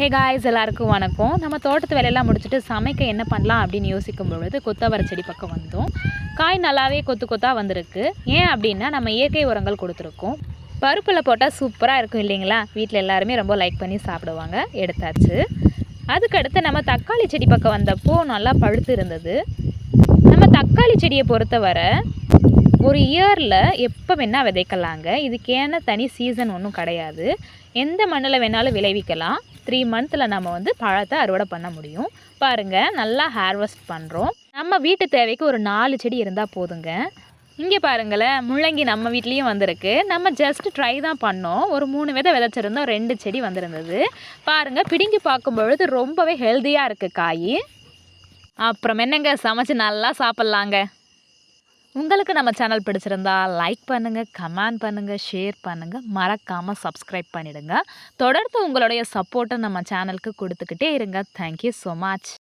Hey guys எல்லாருக்கும் வணக்கம். நம்ம தோட்டத்து வேலையெல்லாம் முடிச்சுட்டு சமைக்க என்ன பண்ணலாம் அப்படின்னு யோசிக்கும் பொழுது கொத்தவரை செடி பக்கம் வந்தோம். காய் நல்லாவே கொத்து கொத்தாக வந்திருக்கு. ஏன் அப்படின்னா நம்ம இயற்கை உரங்கள் கொடுத்துருக்கோம். பருப்பில் போட்டால் சூப்பராக இருக்கும் இல்லைங்களா? வீட்டில் எல்லாருமே ரொம்ப லைக் பண்ணி சாப்பிடுவாங்க. எடுத்தாச்சு. அதுக்கடுத்து நம்ம தக்காளி செடி பக்கம் வந்தப்போ நல்லா பழுத்து இருந்தது. நம்ம தக்காளி செடியை பொறுத்தவரை ஒரு இயரில் எப்போ வேணால் விதைக்கலாங்க. இதுக்கேன தனி சீசன் ஒன்றும் கிடையாது. எந்த மண்ணில் வேணாலும் விளைவிக்கலாம். த்ரீ மந்த்தில் நம்ம வந்து பழத்தை அறுவடை பண்ண முடியும். பாருங்கள் நல்லா ஹார்வெஸ்ட் பண்ணுறோம் நம்ம வீட்டு தேவைக்கு ஒரு நாலு செடி இருந்தால் போதுங்க. இங்கே பாருங்களேன் முள்ளங்கி நம்ம வீட்லேயும் வந்திருக்கு. நம்ம ஜஸ்ட் ட்ரை தான் பண்ணோம். ஒரு மூணு விதை விதைச்சிருந்தோம் ரெண்டு செடி வந்திருந்தது. பாருங்கள் பிடுங்கி பார்க்கும் பொழுது ரொம்பவே ஹெல்த்தியாக இருக்குது காய். அப்புறம் என்னங்க சமைச்சு நல்லா சாப்பிட்லாங்க. உங்களுக்கு நம்ம சேனல் பிடிச்சிருந்தா லைக் பண்ணுங்கள் கமெண்ட் பண்ணுங்கள் ஷேர் பண்ணுங்கள் மறக்காமல் சப்ஸ்கிரைப் பண்ணிடுங்க. தொடர்ந்து உங்களுடைய சப்போர்ட்டை நம்ம சேனலுக்கு கொடுத்துக்கிட்டே இருங்க. Thank you so much